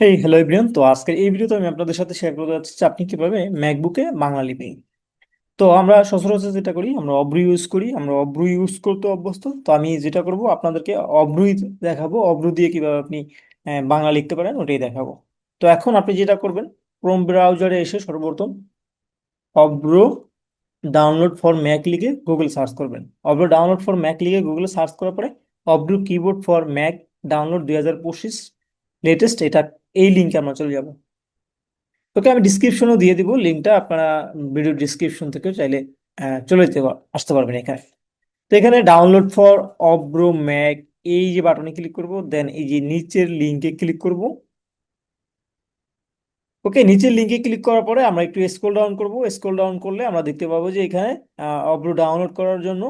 এই hello everyone তো আজকের এই ভিডিওতে আমি আপনাদের সাথে শেয়ার করতে যাচ্ছি আপনি কীভাবে ম্যাকবুকে বাংলা লিপি তো আমরা সচরাচর যেটা করি, আমরা অব্রু ইউজ করি, আমরা অব্রু ইউজ করতে অভ্যস্ত। তো আমি যেটা করব, আপনাদেরকে অব্রুই দেখাবো। অব্রু দিয়ে কীভাবে আপনি বাংলা লিখতে পারেন, ওটাই দেখাবো। তো এখন আপনি যেটা করবেন ক্রোম ব্রাউজারে এসে সর্বপ্রথম অব্রু ডাউনলোড ফর ম্যাক লিখে গুগল সার্চ করবেন। অব্রু ডাউনলোড ফর ম্যাক লিখে গুগলে সার্চ করার পরে Avro keyboard for Mac download দুই হাজার পঁচিশ লেটেস্ট এটা এই লিঙ্কে আমরা চলে যাব। ওকে আমি ডিসক্রিপশনও দিয়ে দিব লিঙ্কটা আপনারা ভিডিও ডিসক্রিপশন থেকে চাইলে চলে যেতে আসতে পারবেন এখানে। তো এখানে ডাউনলোড ফর অব্রো ম্যাক এই যে বাটনে ক্লিক করব দেন এই যে নিচের লিঙ্কে ক্লিক করব। ওকে নিচের লিঙ্কে ক্লিক করার পরে আমরা একটু স্ক্রল ডাউন করব। স্ক্রল ডাউন করলে আমরা দেখতে পাবো যে এখানে অব্রো ডাউনলোড করার জন্য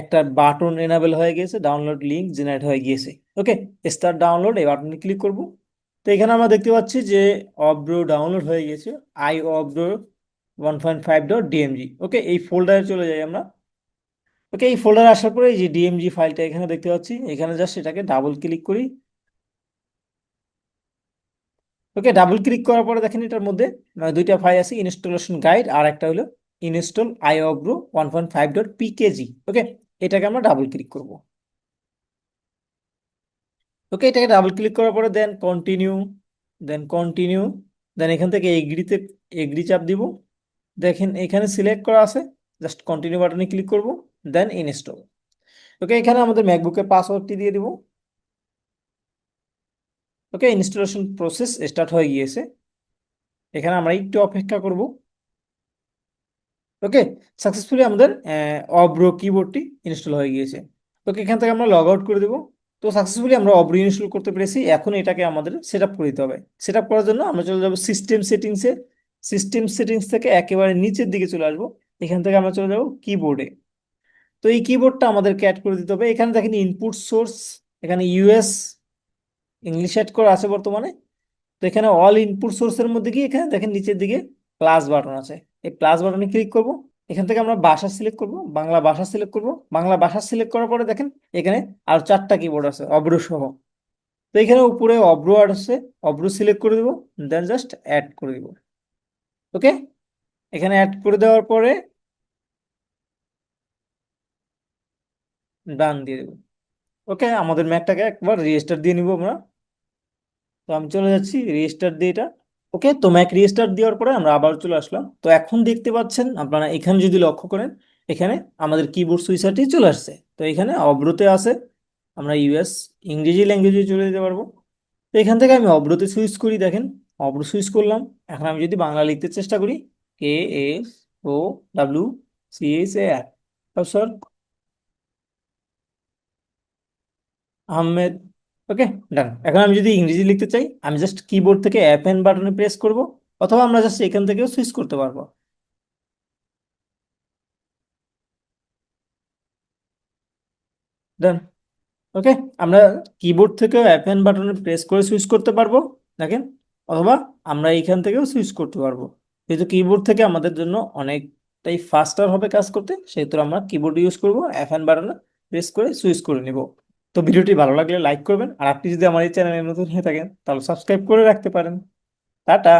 একটা বাটন এনাবেল হয়ে গেছে ডাউনলোড লিঙ্ক জেনারেট হয়ে গিয়েছে। ওকে স্টার্ট ডাউনলোড এই বাটনে ক্লিক করব। তো এখানে আমরা দেখতে পাচ্ছি যে অব্রো ডাউনলোড হয়ে গেছে iAvro one point five dot DMG okay এই ফোল্ডারে চলে যাই আমরা। ওকে এই ফোল্ডারে আসার পরে এই যে ডিএমজি ফাইলটা এখানে দেখতে পাচ্ছি, এখানে জাস্ট এটাকে ডাবল ক্লিক করি। ওকে ডাবল ক্লিক করার পরে দেখেন এটার মধ্যে দুইটা ফাইল আছে ইনস্টলেশন গাইড আর একটা হলো install iAvro one point five dot PKG okay এটাকে আমরা ডাবল ক্লিক করব। ওকে এটাকে ডাবল ক্লিক করার পরে দেন কন্টিনিউ দেন কন্টিনিউ দেন এখান থেকে এগ্রিতে এগ্রি চাপ দিব। দেখেন এখানে সিলেক্ট করা আছে জাস্ট কন্টিনিউ বাটনে ক্লিক করব দেন ইনস্টল ওকে এখানে আমাদের ম্যাকবুকের পাসওয়ার্ডটি দিয়ে দিব। ওকে ইনস্টলেশন প্রসেস স্টার্ট হয়ে গিয়েছে। এখানে আমরা একটু অপেক্ষা করব। ওকে সাকসেসফুলি আমাদের অব্রো কিবোর্ডটি ইনস্টল হয়ে গিয়েছে। ওকে এখান থেকে আমরা লগ আউট করে দেবো। তো সাকসেসফুলি আমরা অব্রো ইনস্টল করতে পেরেছি। এখন এটাকে আমাদের সেট আপ করে দিতে হবে। সেট আপ করার জন্য আমরা চলে যাব সিস্টেম সেটিংসে সিস্টেম সেটিংস থেকে একেবারে নিচের দিকে চলে আসব। এখান থেকে আমরা চলে যাব কিবোর্ডে তো এই কিবোর্ডটা আমাদেরকে অ্যাড করে দিতে হবে। এখানে দেখেন ইনপুট সোর্স এখানে ইউএস ইংলিশ অ্যাড করা আছে বর্তমানে। তো এখানে অল ইনপুট সোর্সের মধ্যে গিয়ে এখানে দেখেন নিচের দিকে প্লাস বাটন আছে। এই প্লাস বাটনে ক্লিক করব। এখান থেকে আমরা ভাষা সিলেক্ট করব, বাংলা ভাষা সিলেক্ট করব। বাংলা ভাষা সিলেক্ট করার পরে দেখেন এখানে আর চারটা কিবোর্ড আছে, অব্র সহ। তো এখানে উপরে অব্র আর আছে, অব্র সিলেক্ট করে দেবো দেন জাস্ট অ্যাড করে দিব। ওকে এখানে অ্যাড করে দেওয়ার পরে ডান দিয়ে দেবো। ওকে, আমাদের ম্যাকটাকে একবার রেজিস্টার দিয়ে নিব আমরা। তো আমি চলে যাচ্ছি রেজিস্টার দিয়ে এটা। ওকে, তো ম্যাক রেজিস্টার দেওয়ার পরে আমরা আবার চলে আসলাম। তো এখন দেখতে পাচ্ছেন, আপনারা এখানে যদি লক্ষ্য করেন, এখানে আমাদের কিবোর্ড সুইচারটি চলে আসছে। তো এখানে অব্রতে আছে, আমরা ইউএস ইংরেজি ল্যাঙ্গুয়েজে চলে যেতে পারব। তো এখান থেকে আমি অব্রতে সুইচ করি, দেখেন। অব্র সুইচ করলাম। এখন আমি যদি বাংলা লিখতে চেষ্টা করি K S O W C H A R sir Ahmed okay done এখন আমি যদি ইংরেজি লিখতে চাই, আমি জাস্ট কিবোর্ড থেকে অ্যাপ এন বাটনে প্রেস করব, অথবা আমরা জাস্ট এখান থেকেও সুইচ করতে পারব। ডান ওকে আমরা কিবোর্ড থেকেও অ্যাপ এন্ড বাটনে প্রেস করে সুইচ করতে পারব, দেখেন, অথবা আমরা এইখান থেকেও সুইচ করতে পারব। যেহেতু কিবোর্ড থেকে আমাদের জন্য অনেকটাই ফাস্টার হবে কাজ করতে, সেহেতু আমরা কিবোর্ড ইউজ করব অ্যাপ এন্ড বাটনে প্রেস করে সুইচ করে নিব। তো ভিডিওটি ভালো লাগলে লাইক করবেন। আর আপনি যদি আমার এই চ্যানেলে নতুন হয়ে থাকেন, তাহলে সাবস্ক্রাইব করে রাখতে পারেন। টাটা!